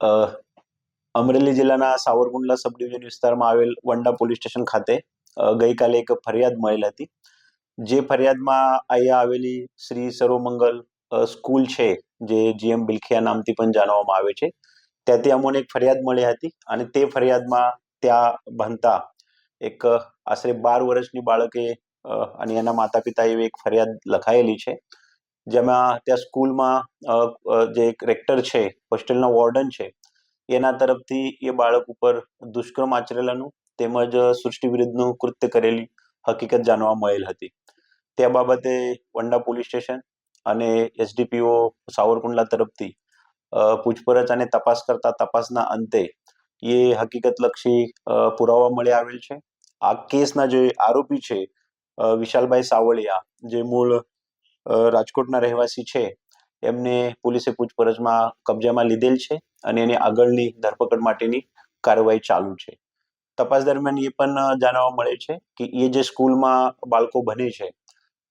અમરેલી જિલ્લાના સાવરકુંડલા સબ વિસ્તારમાં આવેલ વંડા પોલીસ સ્ટેશન ખાતે ગઈકાલે એક ફરિયાદ મળેલ હતી. જે ફરિયાદમાં અહીંયા આવેલી શ્રી સર્વમંગલ સ્કૂલ છે, જે જીએમ બિલખિયા નામથી પણ જાણવામાં આવે છે, ત્યાંથી અમોને એક ફરિયાદ મળી હતી અને તે ફરિયાદમાં ત્યાં ભણતા એક, આશરે બાર વર્ષની બાળકે અને એના માતા પિતાએ એક ફરિયાદ લખાયેલી છે. જેમાં ત્યાં સ્કૂલમાં જે એક રેક્ટર છે, હોસ્ટેલના વોર્ડન છે, એના તરફથી એ બાળક ઉપર દુષ્કર્મ આચરેલાનું તેમજ સૃષ્ટિ વિરુદ્ધનું કૃત્ય કરેલી હકીકત જાણવા મળેલ હતી. તે બાબતે વંડા પોલીસ સ્ટેશન અને એસડીપીઓ સાવરકુંડલા તરફથી પૂછપરછ અને તપાસ કરતા તપાસના અંતે એ હકીકતલક્ષી પુરાવા મળી આવેલ છે. આ કેસના જે આરોપી છે વિશાલભાઈ સાવળિયા, જે મૂળ રાજકોટના રહેવાસી છે, એમને પોલીસે પૂછપરછમાં કબજામાં લીધેલ છે અને એની આગળની ધરપકડ માટેની કાર્યવાહી ચાલુ છે. તપાસ દરમિયાન એ પણ જાણવા મળે છે કે એ જે સ્કૂલમાં બાળકો ભણે છે,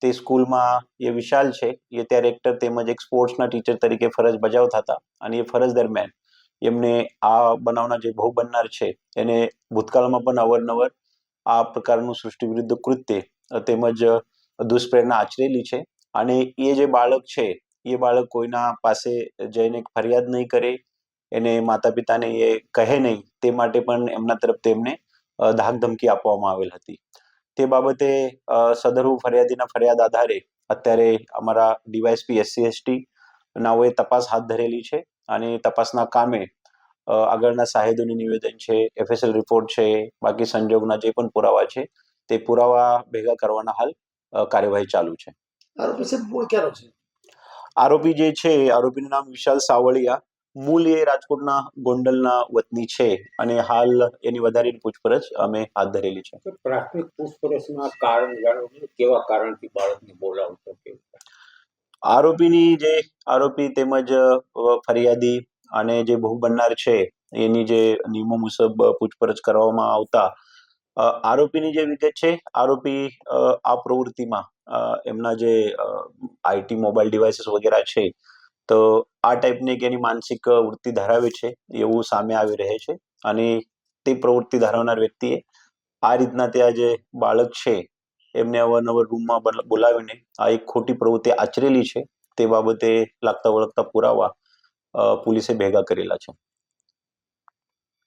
તે સ્કૂલમાં એ વિશાલ છે, એ ત્યારે એક્ટર તેમજ એક સ્પોર્ટ્સના ટીચર તરીકે ફરજ બજાવતા હતા અને એ ફરજ દરમિયાન એમને આ બનાવના જે ભોગ બનનાર છે, એને ભૂતકાળમાં પણ અવારનવાર આ પ્રકારનું સૃષ્ટિ વિરુદ્ધ કૃત્ય તેમજ દુષ્પ્રેરણા આચરેલી છે અને એ જે બાળક છે એ બાળક કોઈના પાસે જઈને ફરિયાદ નહીં કરે એને માતા પિતાને એ કહે નહીં તે માટે પણ એમના તરફથી એમને અ, ધાક ધમકી આપવામાં આવેલ હતી. તે બાબતે સદરુ ફરિયાદીના ફરિયાદ આધારે અત્યારે અમારા ડીવાયસપી એસસી એસટી નાઓએ તપાસ હાથ ધરેલી છે અને તપાસના કામે આગળના સાહેદોની નિવેદન છે એફએસએલ રિપોર્ટ છે બાકી સંજોગના જે પણ પુરાવા છે તે પુરાવા ભેગા કરવાના હાલ કાર્યવાહી ચાલુ છે. આરોપી સાહેબ મૂળ ક્યાંનો છે? આરોપી જે છે આરોપીનું નામ વિશાલ સાવળિયા. મૂળ એ રાજકોટના ગોંડલના વતની છે અને હાલ એની વધારે પૂછપરછ અમે હાથ ધરેલી છે. પ્રાથમિક પૂછપરછમાં કારણ જાણવું કેવા કારણથી બાળકને બોલાવતો કે આરોપીની જે આરોપી તેમજ ફરિયાદી અને જે ભોગ બનનાર છે એની જે નિયમો મુજબ પૂછપરછ કરવામાં આવતા આરોપીની જે વિગત છે, આરોપી આ પ્રવૃત્તિમાં એમના જે આઈટી મોબાઈલ ડિવાઇસીસ વગેરે છે, તો આ ટાઈપની એક એની માનસિક વૃત્તિ ધરાવે છે, એવું સામે આવી રહે છે. અને તે પ્રવૃત્તિ ધરાવનાર વ્યક્તિએ આ રીતના ત્યાં જે બાળક છે, એમને અવારનવાર રૂમમાં બોલાવીને આ એક ખોટી પ્રવૃત્તિ આચરેલી છે, તે બાબતે લાગતા વળગતા પુરાવા પોલીસે ભેગા કરેલા છે.